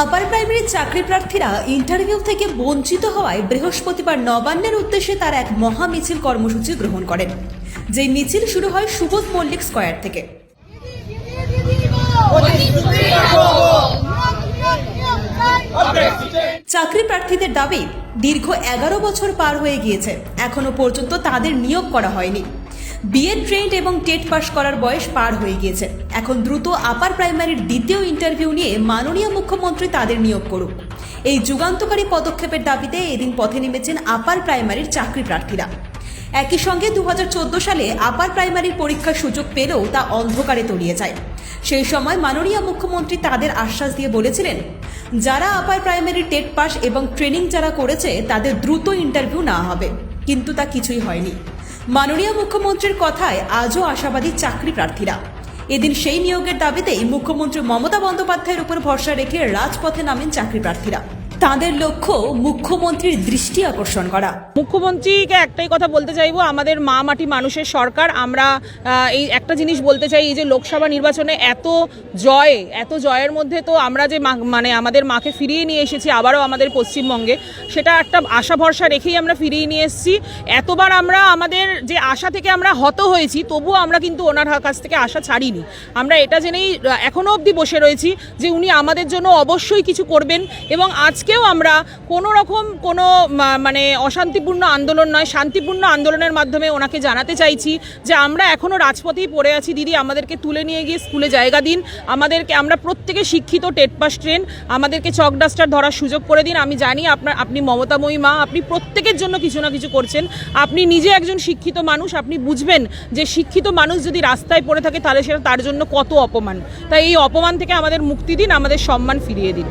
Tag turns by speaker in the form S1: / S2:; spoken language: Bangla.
S1: আপার প্রাইমারির চাকরি প্রার্থীরা ইন্টারভিউ থেকে বঞ্চিত হওয়ায় বৃহস্পতিবার নবান্নের উদ্দেশ্যে তার এক মহা মিছিল কর্মসূচি গ্রহণ করেন, যেই মিছিল শুরু হয় সুবোধ মল্লিক স্কয়ার থেকে। চাকরি প্রার্থীদের দাবি, দীর্ঘ এগারো বছর পার হয়ে গিয়েছে, এখনও পর্যন্ত তাদের নিয়োগ করা হয়নি। বিএড ট্রেন্ড এবং টেট পাস করার বয়স পার হয়ে গিয়েছে। এখন দ্রুত আপার প্রাইমারির দ্বিতীয় ইন্টারভিউ নিয়ে মাননীয় মুখ্যমন্ত্রী তাদের নিয়োগ করুক। এই যুগান্তকারী পদক্ষেপের দাবিতে এদিন পথে নেমেছেন আপার প্রাইমারির চাকরি প্রার্থীরা। একই সঙ্গে দু সালে আপার প্রাইমারির পরীক্ষার সুযোগ পেলেও তা অন্ধকারে তলিয়ে যায়। সেই সময় মাননীয় মুখ্যমন্ত্রী তাদের আশ্বাস দিয়ে বলেছিলেন, যারা আপার প্রাইমারি টেট পাস এবং ট্রেনিং যারা করেছে, তাদের দ্রুত ইন্টারভিউ নেওয়া হবে। কিন্তু তা কিছুই হয়নি। মাননীয় মুখ্যমন্ত্রীর কথায় আজও আশাবাদী চাকরি প্রার্থীরা। এদিন সেই নিয়োগের দাবিতেই মুখ্যমন্ত্রী মমতা বন্দ্যোপাধ্যায়ের উপর ভরসা রেখে রাজপথে নামেন চাকরি প্রার্থীরা তাদের লক্ষ্য মুখ্যমন্ত্রীর দৃষ্টি আকর্ষণ করা।
S2: মুখ্যমন্ত্রীকে একটাই কথা বলতে চাইব আমাদের মা মাটি মানুষের সরকার। আমরা এই একটা জিনিস বলতে চাই এই যে লোকসভা নির্বাচনে এত জয় এত জয়ের মধ্যে তো আমরা যে মানে আমাদের মাকে ফিরিয়ে নিয়ে এসেছি আবারও আমাদের পশ্চিমবঙ্গে সেটা একটা আশা ভরসা রেখেই আমরা ফিরিয়ে নিয়ে এসেছি। এতবার আমরা আমাদের যে আশা থেকে আমরা হত হয়েছি তবুও আমরা কিন্তু ওনার কাছ থেকে আশা ছাড়িনি। আমরা এটা জেনেই আহ, এখনও অবধি বসে রয়েছি যে উনি আমাদের জন্য অবশ্যই কিছু করবেন এবং আজকেও আমরা কোনো রকম কোনো মানে অশান্তিপূর্ণ আন্দোলন নয়, শান্তিপূর্ণ আন্দোলনের মাধ্যমে ওনাকে জানাতে চাইছি যে আমরা এখনও রাজপথেই পড়ে আছি। দিদি, আমাদেরকে তুলে নিয়ে গিয়ে স্কুলে জায়গা দিন। আমাদেরকে, আমরা প্রত্যেকে শিক্ষিত টেট পাস ট্রেন। আমাদেরকে চক ডাস্টার ধরার সুযোগ করে দিন। আমি জানি আপনার, আপনি মমতাময়ী মা, আপনি প্রত্যেকের জন্য কিছু না কিছু করছেন। আপনি নিজে একজন শিক্ষিত মানুষ, আপনি বুঝবেন যে শিক্ষিত মানুষ যদি রাস্তায় পড়ে থাকে, তাহলে সেটা তার জন্য কত অপমান। তাই এই অপমান থেকে আমাদের মুক্তি দিন, আমাদের সম্মান ফিরিয়ে দিন।